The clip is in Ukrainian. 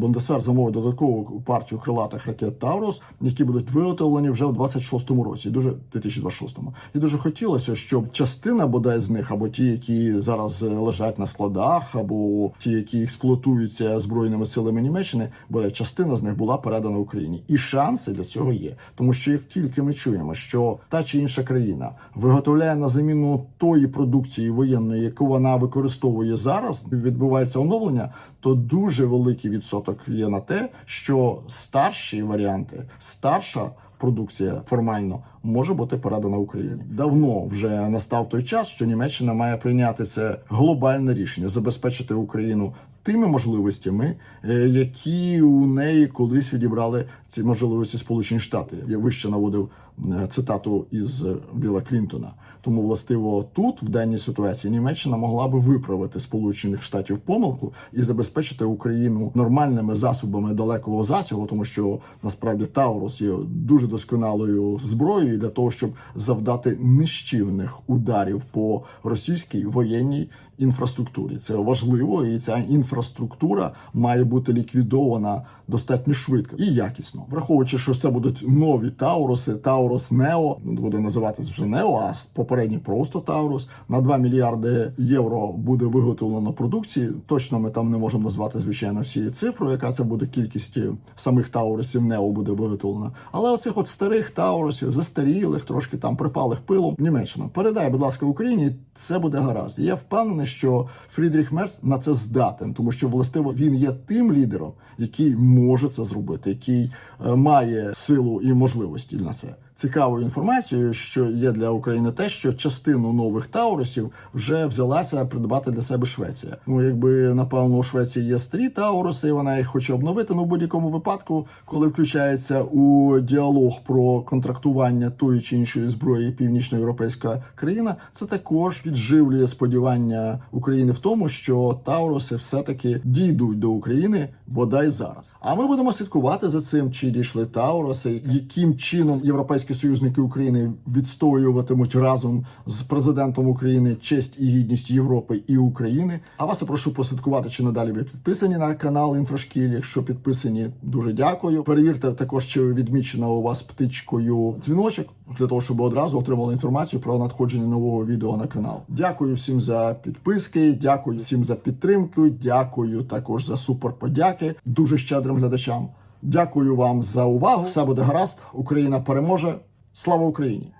Бундесвер замовив додаткову партію крилатих ракет Таурус, які будуть виготовлені вже у 26-му році, дуже 2026-му. І дуже хотілося, щоб частина бодай з них, або ті, які зараз е, лежать на складах, або ті, які експлуатуються збройними силами Німеччини, бодай частина з них була передана Україні. І шанси для цього є, тому що як тільки ми чуємо, що та чи інша країна виготовляє на заміну тої продукції воєнної, яку вона використовує зараз, відбувається оновлення, то дуже великий відсоток є на те, що старші варіанти, старша продукція формально може бути передана Україні. Давно вже настав той час, що Німеччина має прийняти це глобальне рішення, забезпечити Україну тими можливостями, е, які у неї колись відібрали ці можливості Сполучені Штати. Я вище наводив цитату із Біла Клінтона. Тому, властиво, тут в даній ситуації Німеччина могла би виправити Сполучених Штатів помилку і забезпечити Україну нормальними засобами далекого засягу, тому що насправді Таурус є дуже досконалою зброєю для того, щоб завдати нищівних ударів по російській воєнній інфраструктурі. Це важливо, і ця інфраструктура має бути ліквідована достатньо швидко і якісно, враховуючи, що це будуть нові Тауруси, Таурус Нео буде називатися вже Нео, а попередній просто Таурус на 2 мільярди євро буде виготовлено продукції. Точно ми там не можемо назвати звичайно всі цифру, яка це буде кількість самих Таурусів Нео буде виготовлена. Але оцих от старих Таурусів, застарілих, трошки там припалих пилом, Німеччина передай, будь ласка, Україні. Це буде гаразд. Я впевнений, що Фрідріх Мерц на це здатен, тому що властиво він є тим лідером, який може це зробити, який е, має силу і можливості на це. Цікавою інформацією, що є для України, те, що частину нових таурусів вже взялася придбати для себе Швеція. Ну, якби напевно у Швеції є старі тауруси, і вона їх хоче обновити. Ну, в будь-якому випадку, коли включається у діалог про контрактування тої чи іншої зброї північноєвропейська країна, це також підживлює сподівання України в тому, що тауруси все таки дійдуть до України бодай зараз. А ми будемо слідкувати за цим, чи дійшли тауруси, яким чином європейські союзники України відстоюватимуть разом з президентом України честь і гідність Європи і України. А вас я прошу прослідкувати, чи надалі ви підписані на канал Інфрашкіль. Якщо підписані, дуже дякую. Перевірте також, чи відмічено у вас птичкою дзвіночок для того, щоб одразу отримали інформацію про надходження нового відео на канал. Дякую всім за підписки, дякую всім за підтримку. Дякую також за супер подяки дуже щедрим глядачам. Дякую вам за увагу. Все буде гаразд. Україна переможе. Слава Україні!